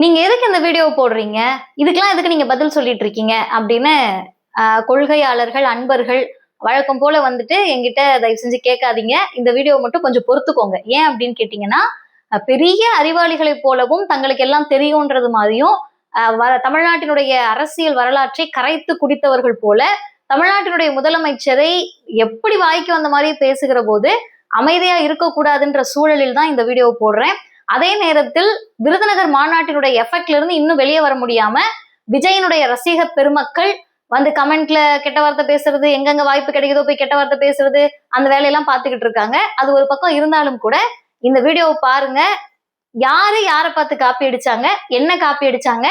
நீங்க எதுக்கு இந்த வீடியோ போடுறீங்க? இதுக்கெல்லாம் எதுக்கு நீங்க பதில் சொல்லிட்டு இருக்கீங்க அப்படின்னு கொள்கையாளர்கள் அன்பர்கள் வழக்கம் போல வந்துட்டு என்கிட்ட தயவு செஞ்சு கேட்காதீங்க. இந்த வீடியோ மட்டும் கொஞ்சம் பொறுத்துக்கோங்க. ஏன் அப்படின்னு கேட்டீங்கன்னா பெரிய அறிவாளிகளைப் போலவும் தங்களுக்கு எல்லாம் தெரியும்ன்றது மாதிரியும் வர தமிழ்நாட்டினுடைய அரசியல் வரலாற்றை கரைத்து குடித்தவர்கள் போல தமிழ்நாட்டினுடைய முதலமைச்சரை எப்படி வாய்க்கு வந்த மாதிரி பேசுகிற போது அமைதியா இருக்கக்கூடாதுன்ற சூழலில் தான் இந்த வீடியோ போடுறேன். அதே நேரத்தில் விருதுநகர் மாநாட்டினுடைய எஃபெக்ட்ல இருந்து இன்னும் வெளியே வர முடியாம விஜயனுடைய ரசிக பெருமக்கள் வந்து கமெண்ட்ல கெட்ட வார்த்தை பேசுறது எங்கெங்க வாய்ப்பு கிடைக்குதோ போய் கெட்ட வார்த்தை பேசுறது அந்த வேலையெல்லாம் பார்த்துக்கிட்டு இருக்காங்க. அது ஒரு பக்கம் இருந்தாலும் கூட இந்த வீடியோவை பாருங்க. யாரு யாரை பார்த்து காப்பி அடிச்சாங்க? என்ன காப்பி அடிச்சாங்க?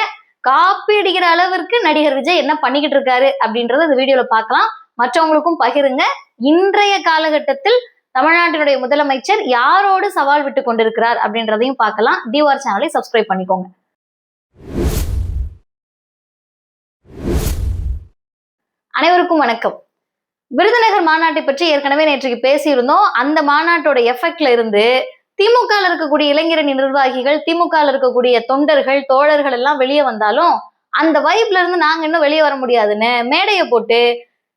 காப்பி அடிக்கிற அளவிற்கு நடிகர் விஜய் என்ன பண்ணிக்கிட்டு இருக்காரு அப்படின்றத இந்த வீடியோல பார்க்கலாம். மற்றவங்களுக்கும் பகிருங்க. இன்றைய காலகட்டத்தில் தமிழ்நாட்டினுடைய முதலமைச்சர் யாரோடு சவால் விட்டு கொண்டிருக்கிறார் அப்படின்றதையும் பார்க்கலாம். டிஆர் சேனலை சப்ஸ்கிரைப் பண்ணிக்கோங்க. அனைவருக்கும் வணக்கம். விருதுநகர் மாநாட்டை பற்றி ஏற்கனவே நேற்றுக்கு பேசியிருந்தோம். அந்த மாநாட்டோட எஃபெக்ட்ல இருந்து திமுக இருக்கக்கூடிய இளைஞரணி நிர்வாகிகள் திமுக இருக்கக்கூடிய தொண்டர்கள் தோழர்கள் எல்லாம் வெளியே வந்தாலும் அந்த வைப்ல இருந்து நாங்க இன்னும் வெளியே வர முடியாதுன்னு மேடையை போட்டு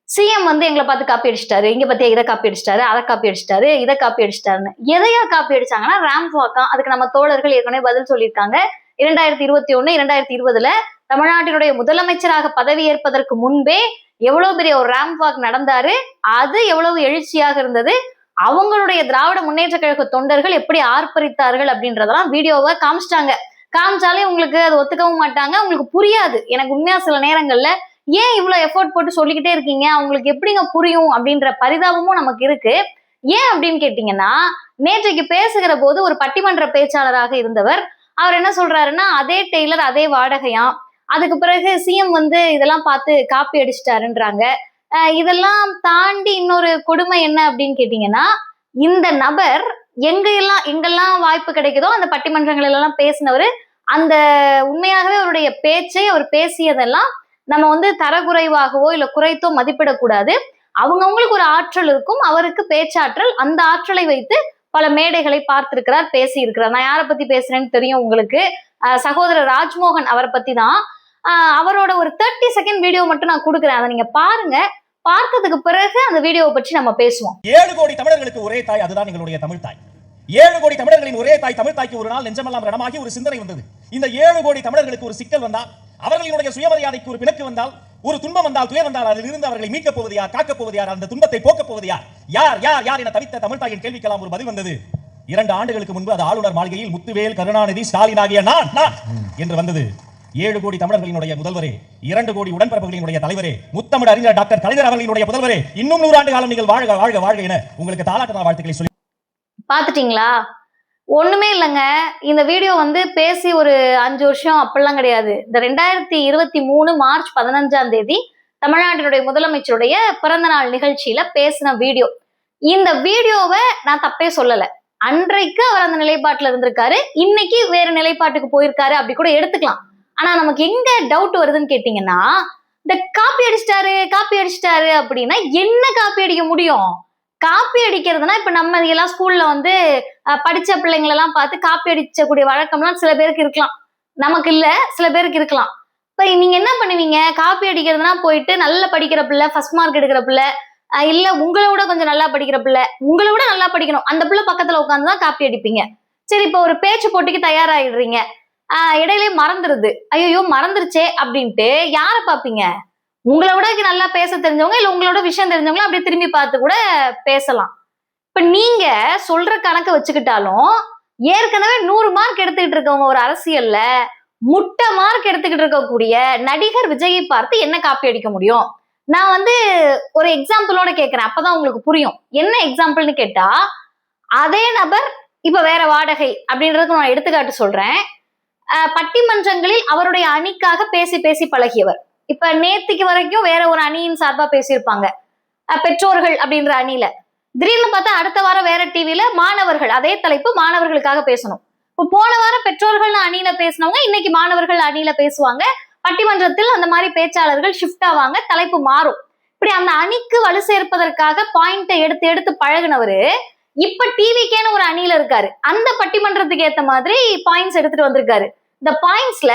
சிஎம் வந்து எங்களை பார்த்து காப்பி அடிச்சிட்டாரு. இங்க பத்தி இதை காப்பி அடிச்சிட்டாரு அதை காப்பி அடிச்சிட்டாரு இதை காப்பி அடிச்சிட்டாருன்னு. எதையா காப்பி அடிச்சாங்கன்னா ரேம்ப் வாக்கா அதுக்கு நம்ம தோழர்கள் ஏற்கனவே பதில் சொல்லியிருக்காங்க. இரண்டாயிரத்தி இருபத்தி ஒண்ணு இரண்டாயிரத்தி இருபதுல தமிழ்நாட்டினுடைய முதலமைச்சராக பதவி ஏற்பதற்கு முன்பே எவ்வளவு பெரிய ஒரு ரேம்ப் வாக் நடந்தாரு அது எவ்வளவு எழுச்சியாக இருந்தது அவங்களுடைய திராவிட முன்னேற்ற கழக தொண்டர்கள் எப்படி ஆர்ப்பரித்தார்கள் அப்படின்றதெல்லாம் வீடியோவை காமிச்சிட்டாங்க. காமிச்சாலே உங்களுக்கு அது ஒத்துக்கவும் மாட்டாங்க உங்களுக்கு புரியாது. எனக்கு உண்மையா சில நேரங்கள்ல ஏன் இவ்வளவு எஃபோர்ட் போட்டு சொல்லிக்கிட்டே இருக்கீங்க? அவங்களுக்கு எப்படிங்க புரியும்? அப்படின்ற பரிதாபமும் நமக்கு இருக்கு. ஏன் அப்படின்னு கேட்டீங்கன்னா நேற்றைக்கு பேசுகிற போது ஒரு பட்டிமன்ற பேச்சாளராக இருந்தவர் அவர் என்ன சொல்றாருன்னா அதே டெய்லர் அதே வாடகையாம் அதுக்கு பிறகு சிஎம் வந்து இதெல்லாம் பார்த்து காப்பி அடிச்சிட்டாருன்றாங்க. இதெல்லாம் தாண்டி இன்னொரு கொடுமை என்ன? அப்படின்னு கேட்டீங்கன்னா இந்த நபர் எங்க எல்லாம் எங்கெல்லாம் வாய்ப்பு கிடைக்குதோ அந்த பட்டிமன்றங்கள் எல்லாம் பேசினவர் அந்த உண்மையாகவே அவருடைய பேச்சை அவர் பேசியதெல்லாம் நம்ம வந்து தரக்குறைவாகவோ இல்ல குறைத்தோ மதிப்பிடக்கூடாது. அவங்கவுங்களுக்கு ஒரு ஆற்றல் இருக்கும். அவருக்கு பேச்சாற்றல். அந்த ஆற்றலை வைத்து பல மேடைகளை பார்த்திருக்கிறார் பேசி இருக்கிறார் நான் யாரை பத்தி பேசுறேன்னு தெரியும் உங்களுக்கு? சகோதரர் ராஜ்மோகன் அவரை பத்தி தான். ஆஹ் அவரோட ஒரு தேர்ட்டி செகண்ட் வீடியோ மட்டும் நான் கொடுக்குறேன். அதை நீங்க பாருங்க. பார்த்ததுக்கு பிறகு அந்த வீடியோவை பற்றி நம்ம பேசுவோம். ஏழு கோடி தமிழர்களுக்கு ஒரே தாய் அதுதான் எங்களுடைய தமிழ் தாய். ஏழு கோடி தமிழர்களின் ஒரே தாய் தமிழ் தாய்க்கு ஒரு நாள் நெஞ்சமெல்லாம் ரணமாகி ஒரு சிந்தனை வந்தது. இந்த ஏழு கோடி தமிழர்களுக்கு ஒரு சிக்கல் வந்தா அவர்களுடைய சுயமரியாதைக்கு ஒரு பிணக்கு வந்தால் ஒரு துன்பம் வந்தால் துயர் வந்தால் அதில் இருந்து அவர்களை மீட்கப் போவது யார் காக்கப் போவது யார் அந்த துன்பத்தை போக்கப் போவது யார்? யார் யார் யார் என தவித்த தமிழ் தாயின் கேள்விக்கெல்லாம் ஒரு பதில் வந்தது. இரண்டு ஆண்டுகளுக்கு முன்பு அது ஆளுநர் மாளிகையில் முத்துவேல் கருணாநிதி ஸ்டாலின் ஆகிய நான் நான் என்று வந்தது. ஏழு கோடி தமிழர்களினுடைய முதல்வரே இரண்டு கோடி உடன்பிறப்புகளினுடைய தலைவரே முத்தமிழ் அறிஞர் டாக்டர் கலைஞர் அவர்களினுடைய முதல்வரே இன்னும் நூறாண்டு காலம் நீங்கள் வாழ்க வாழ்க வாழ்க என உங்களுக்கு தாலாட்டு வாழ்த்துக்களை சொல்லி பாத்துட்டீங்களா ஒண்ணுமே இல்லைங்க. இந்த வீடியோ வந்து பேசி ஒரு அஞ்சு வருஷம் அப்படிலாம் கிடையாது. இந்த ரெண்டாயிரத்தி இருபத்தி மூணு மார்ச் பதினஞ்சாம் தேதி தமிழ்நாட்டினுடைய முதலமைச்சருடைய பிறந்த நாள் நிகழ்ச்சியில பேசின வீடியோ இந்த வீடியோவை நான் தப்பே சொல்லல. அன்றைக்கு அவர் அந்த நிலைப்பாட்டுல இருந்திருக்காரு. இன்னைக்கு வேற நிலைப்பாட்டுக்கு போயிருக்காரு அப்படி கூட எடுத்துக்கலாம். ஆனா நமக்கு எங்க டவுட் வருதுன்னு கேட்டீங்கன்னா இந்த காப்பி அடிச்சிட்டாரு காப்பி அடிச்சிட்டாரு அப்படின்னா என்ன காப்பி அடிக்க முடியும்? காப்பி அடிக்கிறதுனா இப்ப நம்ம எல்லாம் ஸ்கூல்ல வந்து படிச்ச பிள்ளைங்களெல்லாம் பார்த்து காப்பி அடிச்சக்கூடிய வழக்கம்லாம் சில பேருக்கு இருக்கலாம். நமக்கு இல்ல சில பேருக்கு இருக்கலாம். இப்ப நீங்க என்ன பண்ணுவீங்க? காப்பி அடிக்கிறதுனா போயிட்டு நல்லா படிக்கிற பிள்ளை ஃபர்ஸ்ட் மார்க் எடுக்கிற பிள்ளை இல்ல உங்களை விட கொஞ்சம் நல்லா படிக்கிற பிள்ளை உங்களை விட நல்லா படிக்கணும். அந்த பிள்ளை பக்கத்துல உட்காந்து தான் காப்பி அடிப்பீங்க. சரி இப்போ ஒரு பேச்சு போட்டிக்கு தயாராகிடுறீங்க ஆஹ் இடையிலே மறந்துருது. ஐயோ மறந்துருச்சே அப்படின்ட்டு யாரை பார்ப்பீங்க? உங்களை விட நல்லா பேச தெரிஞ்சவங்க இல்ல உங்களோட விஷயம் தெரிஞ்சவங்கள அப்படியே திரும்பி பார்த்து கூட பேசலாம். இப்ப நீங்க சொல்ற கணக்கு வச்சுக்கிட்டாலும் ஏற்கனவே நூறு மார்க் எடுத்துக்கிட்டு இருக்கவங்க ஒரு அரசியல்ல முட்டை மார்க் எடுத்துக்கிட்டு இருக்கக்கூடிய நடிகர் விஜயை பார்த்து என்ன காப்பி அடிக்க முடியும்? நான் வந்து ஒரு எக்ஸாம்பிளோட கேட்கிறேன் அப்பதான் உங்களுக்கு புரியும். என்ன எக்ஸாம்பிள்னு கேட்டா அதே நபர் இப்ப வேற வாடகை அப்படின்றதுக்கு நான் எடுத்துக்காட்டு சொல்றேன். பட்டிமன்றங்களில் அவருடைய அணிக்காக பேசி பேசி பழகியவர். இப்ப நேத்திக்கு வரைக்கும் வேற ஒரு அணியின் சார்பா பேசியிருப்பாங்க. பெற்றோர்கள் அப்படின்ற அணியில. திடீர்னு பார்த்தா அடுத்த வாரம் வேற டிவியில மாணவர்கள் அதே தலைப்பு மாணவர்களுக்காக பேசணும். இப்போ போன வாரம் பெற்றோர்கள் அணியில பேசினவங்க இன்னைக்கு மாணவர்கள் அணியில பேசுவாங்க. பட்டிமன்றத்தில் அந்த மாதிரி பேச்சாளர்கள் ஷிஃப்ட் ஆவாங்க தலைப்பு மாறும். இப்படி அந்த அணிக்கு வலு சேர்ப்பதற்காக பாயிண்ட்டை எடுத்து எடுத்து பழகுனவரு இப்ப டிவிக்கேன்னு ஒரு அணியில இருக்காரு. அந்த பட்டிமன்றத்துக்கு ஏத்த மாதிரி பாயிண்ட்ஸ் எடுத்துட்டு வந்திருக்காரு. இந்த பாயிண்ட்ஸ்ல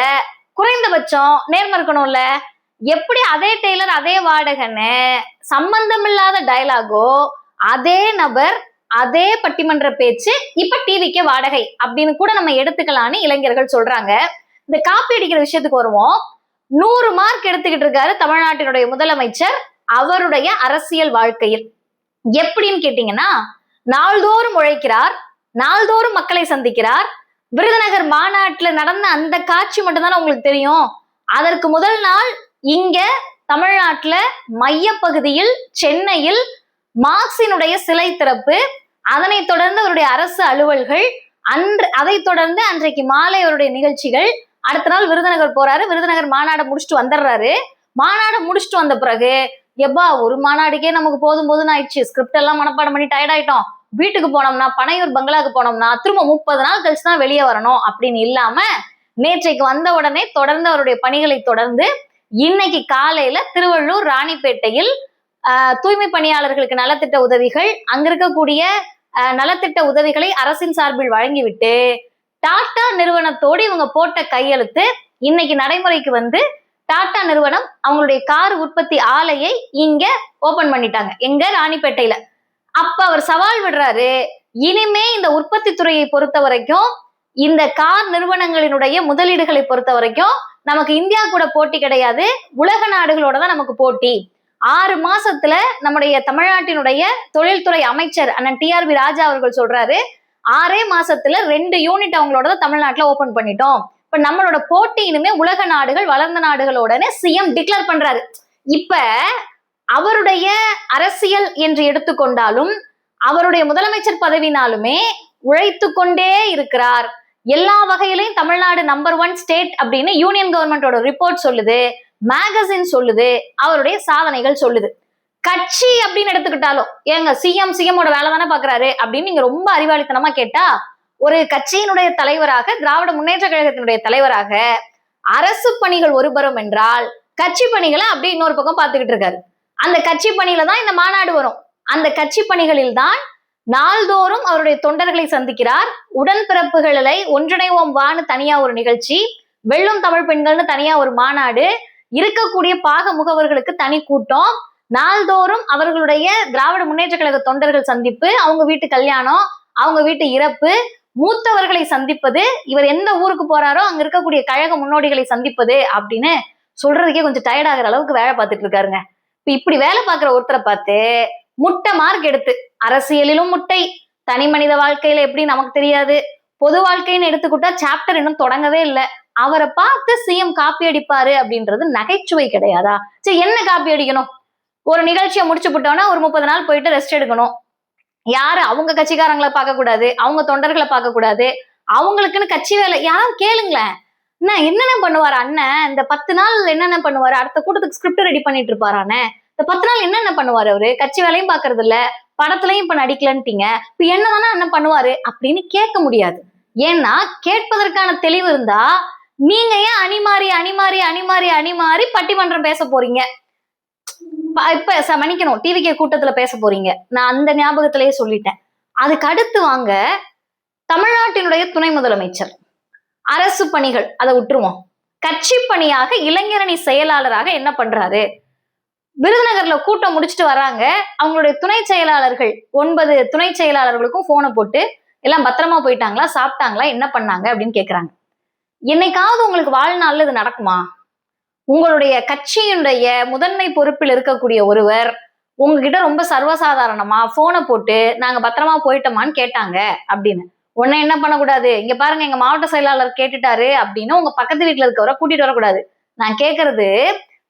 குறைந்தபட்சம் நேர்ம இருக்கணும்ல? எப்படி அதே டெய்லர் அதே வாடகைன்னு சம்பந்தமில்லாத டயலாகோ அதே நபர் அதே பட்டிமன்ற பேச்சு இப்ப டிவிக்கு வாடகை அப்படின்னு கூட நம்ம எடுத்துக்கலாம்னு இளைஞர்கள் சொல்றாங்க. இந்த காப்பி அடிக்கிற விஷயத்துக்கு வருவோம். நூறு மார்க் எடுத்துக்கிட்டு இருக்காரு தமிழ்நாட்டினுடைய முதலமைச்சர் அவருடைய அரசியல் வாழ்க்கையில். எப்படின்னு கேட்டீங்கன்னா நாள்தோறும் உழைக்கிறார் நாள்தோறும் மக்களை சந்திக்கிறார். விருதுநகர் மாநாட்டுல நடந்த அந்த காட்சி மட்டும்தானே உங்களுக்கு தெரியும். அதற்கு முதல் நாள் இங்க தமிழ்நாட்டுல மையப்பகுதியில் சென்னையில் மார்க்சினுடைய சிலை திறப்பு அதனைத் தொடர்ந்து அவருடைய அரசு அலுவல்கள் அன்று அதைத் தொடர்ந்து அன்றைக்கு மாலை அவருடைய நிகழ்ச்சிகள் அடுத்த நாள் விருதுநகர் போறாரு விருதுநகர் மாநாடு முடிச்சுட்டு வந்துடுறாரு. மாநாடு முடிச்சுட்டு வந்த பிறகு எப்பா ஒரு மாநாடுக்கே நமக்கு போதும் போதும் ஆயிடுச்சு. ஸ்கிரிப்ட் எல்லாம் மனப்பாடம் பண்ணி டயர்ட் ஆயிட்டோம். வீட்டுக்கு போனோம்னா பனையூர் பங்களாக்கு போனோம்னா திரும்ப முப்பது நாள் கழிச்சு தான் வெளியே வரணும் அப்படின்னு இல்லாம நேற்றைக்கு வந்த உடனே தொடர்ந்து அவருடைய பணிகளை தொடர்ந்து இன்னைக்கு காலையில திருவள்ளூர் ராணிப்பேட்டையில் தூய்மை பணியாளர்களுக்கு நலத்திட்ட உதவிகள் அங்க இருக்கக்கூடிய ஆஹ், நலத்திட்ட உதவிகளை அரசின் சார்பில் வழங்கிவிட்டு டாடா நிறுவனத்தோடு இவங்க போட்ட கையெழுத்து இன்னைக்கு நடைமுறைக்கு வந்து டாடா நிறுவனம் அவங்களுடைய கார் உற்பத்தி ஆலையை இங்க ஓபன் பண்ணிட்டாங்க எங்க ராணிப்பேட்டையில. அப்ப அவர் சவால் விடுறாரு இனிமே இந்த உற்பத்தி துறையை பொறுத்த வரைக்கும் இந்த கார் நிறுவனங்களினுடைய முதலீடுகளை பொறுத்த வரைக்கும் நமக்கு இந்தியா கூட போட்டி கிடையாது உலக நாடுகளோட தான் நமக்கு போட்டி. ஆறு மாசத்துல நம்முடைய தமிழ்நாட்டினுடைய தொழில்துறை அமைச்சர் அண்ணன் டிஆர்பி ராஜா அவர்கள் சொல்றாரு ஆறே மாசத்துல ரெண்டு யூனிட் அவங்களோட தான் தமிழ்நாட்டுல ஓபன் பண்ணிட்டோம். இப்ப நம்மளோட போட்டி இனிமே உலக நாடுகள் வளர்ந்த நாடுகளோடனே சிஎம் டிக்ளேர் பண்றாரு. இப்ப அவருடைய அரசியல் என்று எடுத்துக்கொண்டாலும் அவருடைய முதலமைச்சர் பதவினாலுமே உழைத்து கொண்டே இருக்கிறார். எல்லா வகையிலையும் தமிழ்நாடு நம்பர் ஒன் ஸ்டேட் அப்படின்னு யூனியன் கவர்மெண்டோட ரிப்போர்ட் சொல்லுது. மேகசின் சொல்லுது அவருடைய சாதனைகள் சொல்லுது. கட்சி அப்படின்னு எடுத்துக்கிட்டாலும் ஏங்க சிஎம் சிஎம்மோட வேலை தானே பாக்குறாரு? அப்படின்னு நீங்க ரொம்ப அறிவாளித்தனமா கேட்டா ஒரு கட்சியினுடைய தலைவராக திராவிட முன்னேற்ற கழகத்தினுடைய தலைவராக அரசு பணிகள் ஒருபுறம் என்றால் கட்சி பணிகளை அப்படியே இன்னொரு பக்கம் பார்த்துக்கிட்டு இருக்காரு. அந்த கட்சி பணியில தான் இந்த மாநாடு வரும். அந்த கட்சி பணிகளில் தான் நாள்தோறும் அவருடைய தொண்டர்களை சந்திக்கிறார். உடன்பிறப்புகளை ஒன்றிணைவோம் வான்னு தனியா ஒரு நிகழ்ச்சி வெள்ளும் தமிழ் பெண்கள்னு தனியா ஒரு மாநாடு இருக்கக்கூடிய பாக முகவர்களுக்கு தனி கூட்டம். நாள்தோறும் அவர்களுடைய திராவிட முன்னேற்ற கழக தொண்டர்கள் சந்திப்பு அவங்க வீட்டு கல்யாணம் அவங்க வீட்டு இறப்பு மூத்தவர்களை சந்திப்பது இவர் எந்த ஊருக்கு போறாரோ அங்க இருக்கக்கூடிய கழக முன்னோடிகளை சந்திப்பது அப்படின்னு சொல்றதுக்கே கொஞ்சம் டயர்ட் ஆகுற அளவுக்கு வேலை பார்த்துட்டு இருக்காருங்க. இப்ப இப்படி வேலை பார்க்குற ஒருத்தரை பார்த்து முட்டை மார்க் எடுத்து அரசியலிலும் முட்டை தனி மனித வாழ்க்கையில எப்படி நமக்கு தெரியாது பொது வாழ்க்கைன்னு எடுத்துக்கிட்டா சாப்டர் இன்னும் தொடங்கவே இல்லை. அவரை பார்த்து சிஎம் காப்பி அடிப்பாரு அப்படின்றது நகைச்சுவை கிடையாதா? சரி என்ன காப்பி அடிக்கணும்? ஒரு நிகழ்ச்சியை முடிச்சு போட்டோம்னா ஒரு முப்பது நாள் போயிட்டு ரெஸ்ட் எடுக்கணும். யாரு? அவங்க கட்சிக்காரங்களை பார்க்க கூடாது அவங்க தொண்டர்களை பார்க்க கூடாது அவங்களுக்குன்னு கட்சி வேலை. யாராவது கேளுங்களேன். என்ன என்னென்ன பண்ணுவார் அண்ணன்? இந்த பத்து நாள் என்னென்ன பண்ணுவாரு? அடுத்த கூட்டத்துக்கு ஸ்கிரிப்ட் ரெடி பண்ணிட்டு இருப்பாரானே இந்த பத்து நாள் என்னென்ன பண்ணுவாரு அவரு? கட்சி வேலையும் பாக்குறது இல்ல. படத்துலயும் இப்ப நடிக்கலன்ட்டீங்க. இப்ப என்னதானே அண்ணன் பண்ணுவாரு? அப்படின்னு கேட்க முடியாது. ஏன்னா கேட்பதற்கான தெளிவு இருந்தா நீங்க ஏன் அணிமாறி அணிமாறி அணிமாறி அணிமாறி பட்டிமன்றம் பேச போறீங்க? இப்ப ச- மன்னிக்கணும். டிவிகே கூட்டத்துல பேச போறீங்க. நான் அந்த ஞாபகத்திலேயே சொல்லிட்டேன். அதுக்கு அடுத்து வாங்க தமிழ்நாட்டினுடைய துணை முதலமைச்சர். அரசு பணிகள் அதை விட்டுருவோம். கட்சி பணியாக இளைஞரணி செயலாளராக என்ன பண்றாரு? விருதுநகர்ல கூட்டம் முடிச்சுட்டு வராங்க. அவங்களுடைய துணை செயலாளர்கள் ஒன்பது துணை செயலாளர்களுக்கும் போனை போட்டு எல்லாம் பத்திரமா போயிட்டாங்களா சாப்பிட்டாங்களா என்ன பண்ணாங்க அப்படின்னு கேக்குறாங்க. என்னைக்காவது உங்களுக்கு வாழ்நாள்ல இது நடக்குமா? உங்களுடைய கட்சியினுடைய முதன்மை பொறுப்பில் இருக்கக்கூடிய ஒருவர் உங்ககிட்ட ரொம்ப சர்வசாதாரணமா போனை போட்டு நாங்க பத்திரமா போயிட்டோமான்னு கேட்டாங்க அப்படின்னு. உடனே என்ன பண்ணக்கூடாது? இங்க பாருங்க எங்க மாவட்ட செயலாளர் கேட்டுட்டாரு அப்படின்னு உங்க பக்கத்து வீட்டுல இருக்கவரை கூட்டிட்டு வரக்கூடாது. நான் கேக்குறது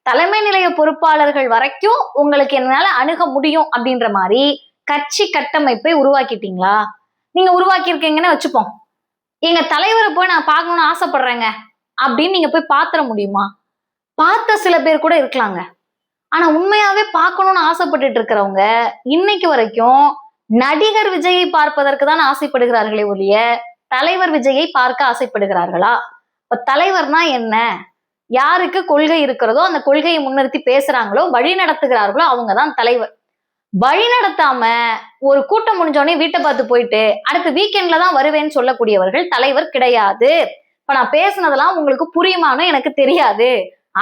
தலைமை நிலைய பொறுப்பாளர்கள் வரைக்கும் உங்களுக்கு என்னால அணுக முடியும் அப்படின்ற மாதிரி கட்சி கட்டமைப்பை உருவாக்கிட்டீங்களா? நீங்க உருவாக்கி இருக்கீங்கன்னு வச்சுப்போம். எங்க தலைவரை போய் நான் பார்க்கணும்னு ஆசைப்படுறேங்க. அப்படின்னு நீங்க போய் பாத்திர முடியுமா? பார்த்த சில பேர் கூட இருக்கலாங்க. ஆனா உண்மையாவே பார்க்கணும்னு ஆசைப்பட்டுட்டு இருக்கிறவங்க இன்னைக்கு வரைக்கும் நடிகர் விஜயை பார்ப்பதற்கு தான் ஆசைப்படுகிறார்களே ஒழிய தலைவர் விஜயை பார்க்க ஆசைப்படுகிறார்களா? இப்ப தலைவர்னா என்ன? யாருக்கு கொள்கை இருக்கிறதோ அந்த கொள்கையை முன்னிறுத்தி பேசுறாங்களோ வழி நடத்துகிறார்களோ அவங்க தான் தலைவர். வழி நடத்தாம ஒரு கூட்டம் முடிஞ்சோடனே வீட்டை பார்த்து போயிட்டு அடுத்து வீக்கெண்ட்ல தான் வருவேன்னு சொல்லக்கூடியவர்கள் தலைவர் கிடையாது. இப்ப நான் பேசுனதெல்லாம் உங்களுக்கு புரியுமான்னு எனக்கு தெரியாது.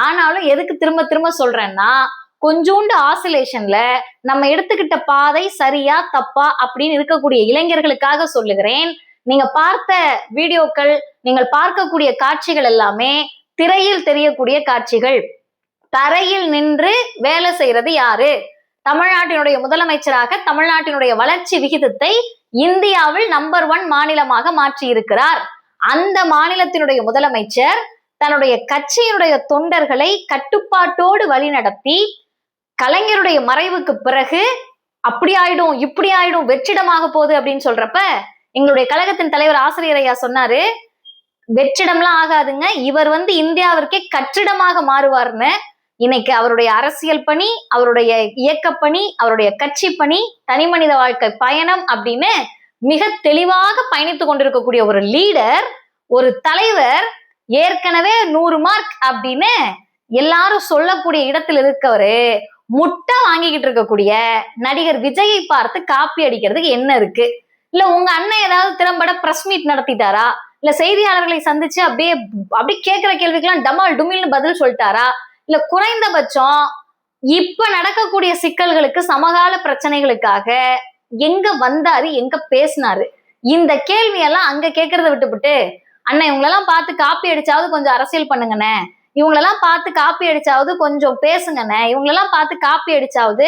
ஆனாலும் எதுக்கு திரும்ப திரும்ப சொல்றேன்னா கொஞ்சோண்டு ஆசிலேஷன்ல நம்ம எடுத்துக்கிட்ட பாதை சரியா தப்பா அப்படின்னு இருக்கக்கூடிய இளைஞர்களுக்காக சொல்லுகிறேன். நீங்க பார்த்த வீடியோக்கள் நீங்கள் பார்க்கக்கூடிய காட்சிகள் எல்லாமே திரையில் தெரியக்கூடிய காட்சிகள். தரையில் நின்று வேலை செய்யறது யாரு? தமிழ்நாட்டினுடைய முதலமைச்சராக தமிழ்நாட்டினுடைய வளர்ச்சி விகிதத்தை இந்தியாவில் நம்பர் ஒன் மாநிலமாக மாற்றி இருக்கிறார் அந்த மாநிலத்தினுடைய முதலமைச்சர் தன்னுடைய கட்சியினுடைய தொண்டர்களை கட்டுப்பாட்டோடு வழிநடத்தி கலைஞருடைய மறைவுக்கு பிறகு அப்படி ஆயிடும் இப்படி ஆயிடும் வெற்றிடமாக போகுது அப்படின்னு சொல்றப்ப எங்களுடைய கழகத்தின் தலைவர் ஆசிரியர் ஐயா சொன்னாரு வெற்றிடம்லாம் ஆகாதுங்க. இவர் வந்து இந்தியாவிற்கே கற்றிடமாக மாறுவார்னு இன்னைக்கு அவருடைய அரசியல் பணி அவருடைய இயக்கப்பணி அவருடைய கட்சி பணி தனி மனித வாழ்க்கை பயணம் அப்படின்னு மிக தெளிவாக பயணித்து கொண்டிருக்கக்கூடிய ஒரு லீடர் ஒரு தலைவர் ஏற்கனவே நூறு மார்க் அப்படின்னு எல்லாரும் சொல்லக்கூடிய இடத்துல இருக்கவரு முட்டை வாங்கிக்கிட்டு இருக்கக்கூடிய நடிகர் விஜயை பார்த்து காப்பி அடிக்கிறதுக்கு என்ன இருக்கு? இல்ல உங்க அண்ணன் ஏதாவது திறம்பட பிரஸ் மீட் நடத்திட்டாரா? இல்ல செய்தியாளர்களை சந்திச்சு அப்படியே அப்படியே கேட்கிற கேள்விக்கெல்லாம் டமால் டுமில்னு பதில் சொல்லிட்டாரா? இல்ல குறைந்தபட்சம் இப்ப நடக்கக்கூடிய சிக்கல்களுக்கு சமகால பிரச்சனைகளுக்காக எங்க வந்தாரு எங்க பேசினாரு? இந்த கேள்வியெல்லாம் அங்க கேட்கறத விட்டுவிட்டு அண்ணன் இவங்களெல்லாம் பார்த்து காப்பி அடிச்சாவது கொஞ்சம் அரசியல் பண்ணுங்கண்ணே. இவங்களெல்லாம் பார்த்து காப்பி அடிச்சாவது கொஞ்சம் பேசுங்கண்ணே. இவங்களெல்லாம் பார்த்து காப்பி அடிச்சாவது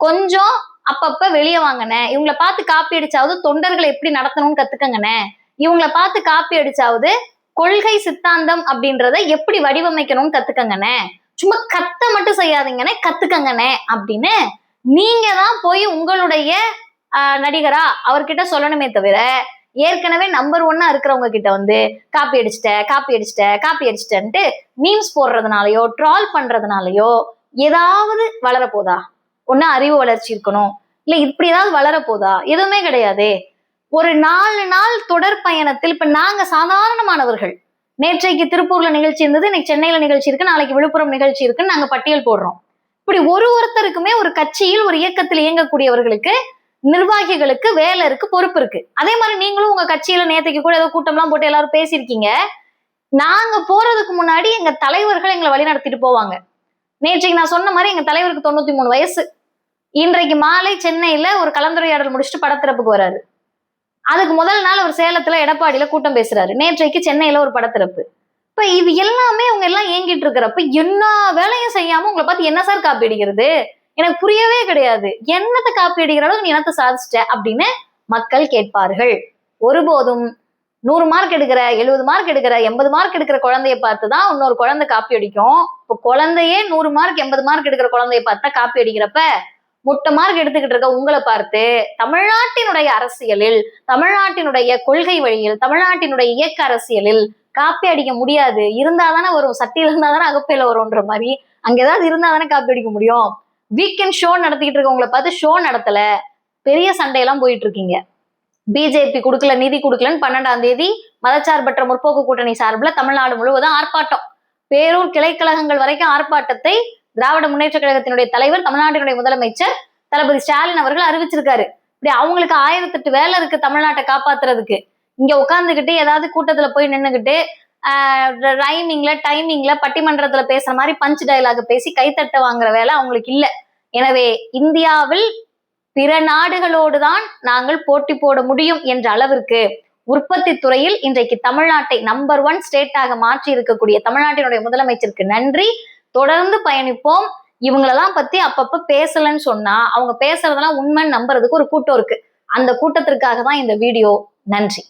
கொஞ்சம் அப்பப்ப வெளியே வாங்கண்ணே. இவங்கள பார்த்து காப்பி அடிச்சாவது தொண்டர்களை எப்படி நடத்தணும்னு கத்துக்கங்கண்ணே. இவங்கள பார்த்து காப்பி அடிச்சாவது கொள்கை சித்தாந்தம் அப்படின்றத எப்படி வடிவமைக்கணும்னு கத்துக்கங்கண்ணே. சும்மா கத்த மட்டும் செய்யாதீங்கண்ணே கத்துக்கங்கண்ணே அப்படின்னு நீங்க தான் போய் உங்களுடைய நடிகரா அவர்கிட்ட சொல்லணுமே தவிர ஏற்கனவே நம்பர் ஒன்னா இருக்கிறவங்க கிட்ட வந்து காப்பி அடிச்சிட்ட காப்பி அடிச்சிட்ட காப்பி அடிச்சிட்டன்ட்டு மீம்ஸ் போடுறதுனாலயோ ட்ரால் பண்றதுனாலயோ ஏதாவது வளரப்போதா? போதா ஒண்ணு அறிவு வளர்ச்சி இருக்கணும். இல்ல இப்படி ஏதாவது வளரப்போதா? எதுவுமே கிடையாதே. ஒரு நாலு நாள் தொடர் பயணத்தில் இப்ப நாங்க சாதாரணமானவர்கள் நேற்றைக்கு திருப்பூர்ல நிகழ்ச்சி இருந்தது இன்னைக்கு சென்னையில நிகழ்ச்சி இருக்கு நாளைக்கு விழுப்புரம் நிகழ்ச்சி இருக்குன்னு நாங்க பட்டியல் போடுறோம். இப்படி ஒரு ஒருத்தருக்குமே ஒரு கட்சியில் ஒரு இயக்கத்தில் இயங்கக்கூடியவர்களுக்கு நிர்வாகிகளுக்கு வேலை இருக்கு பொறுப்பு இருக்கு. அதே மாதிரி நீங்களும் உங்க கட்சியில நேத்தைக்கு கூட ஏதோ கூட்டம்லாம் போட்டு எல்லாரும் பேசியிருக்கீங்க. நாங்க போறதுக்கு முன்னாடி எங்க தலைவர்கள் எங்களை வழி நடத்திட்டு போவாங்க. நேற்றைக்கு நான் சொன்ன மாதிரி எங்க தலைவருக்கு தொண்ணூத்தி மூணு வயசு. இன்றைக்கு மாலை சென்னையில ஒரு கலந்துரையாடல் முடிச்சுட்டு படத்திறப்புக்கு வராரு. அதுக்கு முதல் நாள் அவர் சேலத்துல எடப்பாடியில கூட்டம் பேசுறாரு. நேற்றைக்கு சென்னையில ஒரு படத்திறப்பு. இப்ப இது எல்லாமே அவங்க எல்லாம் ஏங்கிட்டு இருக்கிறப்ப எல்லா வேலையும் செய்யாம உங்களை பார்த்து என்ன சார் காப்பி அடிக்கிறது? எனக்கு புரியவே கிடையாது. என்னத்தை காப்பி அடிக்கிற அளவுக்கு நீ என்னத்தை சாதிச்சிட்ட? அப்படின்னு மக்கள் கேட்பார்கள். ஒருபோதும் நூறு மார்க் எடுக்கிற எழுபது மார்க் எடுக்கிற எண்பது மார்க் எடுக்கிற குழந்தைய பார்த்து தான் இன்னொரு குழந்தை காப்பி அடிக்கும். இப்போ குழந்தையே நூறு மார்க் எண்பது மார்க் எடுக்கிற குழந்தைய பார்த்தா காப்பி அடிக்கிறப்ப முட்டை மார்க் எடுத்துக்கிட்டு இருக்க உங்களை பார்த்து தமிழ்நாட்டினுடைய அரசியலில் தமிழ்நாட்டினுடைய கொள்கை வழியில் தமிழ்நாட்டினுடைய இயக்க அரசியலில் காப்பி அடிக்க முடியாது. இருந்தாதானே வரும். சட்டியில இருந்தா தானே அகப்பையில வரும்ன்ற மாதிரி. அங்க ஏதாவது இருந்தா தானே காப்பி அடிக்க முடியும். வீக்கெண்ட் ஷோ நடத்திக்கிட்டு இருக்கவங்களை பார்த்து ஷோ நடத்தல. பெரிய சண்டையெல்லாம் போயிட்டு இருக்கீங்க பிஜேபி கொடுக்கல நிதி கொடுக்கலன்னு பன்னெண்டாம் தேதி மதச்சார்பற்ற முற்போக்கு கூட்டணி சார்பில் தமிழ்நாடு முழுவதும் ஆர்ப்பாட்டம். பேரூர் கிளைக்கழகங்கள் வரைக்கும் ஆர்ப்பாட்டத்தை திராவிட முன்னேற்ற கழகத்தினுடைய தலைவர் தமிழ்நாட்டினுடைய முதலமைச்சர் தளபதி ஸ்டாலின் அவர்கள் அறிவிச்சிருக்காரு. இப்படி அவங்களுக்கு ஆயிரத்தெட்டு வேலை இருக்கு தமிழ்நாட்டை காப்பாத்துறதுக்கு. இங்க உட்காந்துக்கிட்டு ஏதாவது கூட்டத்துல போய் நின்னுக்கிட்டு ரைமிங்ல டைமிங்ல பட்டிமன்றத்துல பேசுற மாதிரி பஞ்ச் டயலாக பேசி கைத்தட்ட வாங்குற வேலை அவங்களுக்கு இல்லை. எனவே இந்தியாவில் பிற நாடுகளோடு தான் நாங்கள் போட்டி போட முடியும் என்ற அளவிற்கு உற்பத்தி துறையில் இன்றைக்கு தமிழ்நாட்டை நம்பர் ஒன் ஸ்டேட்டாக மாற்றி இருக்கக்கூடிய தமிழ்நாட்டினுடைய முதலமைச்சருக்கு நன்றி. தொடர்ந்து பயணிப்போம். இவங்களெல்லாம் பத்தி அப்பப்ப பேசலன்னு சொன்னா அவங்க பேசுறதெல்லாம் உண்மைன்னு நம்புறதுக்கு ஒரு கூட்டம் இருக்கு. அந்த கூட்டத்திற்காக தான் இந்த வீடியோ. நன்றி.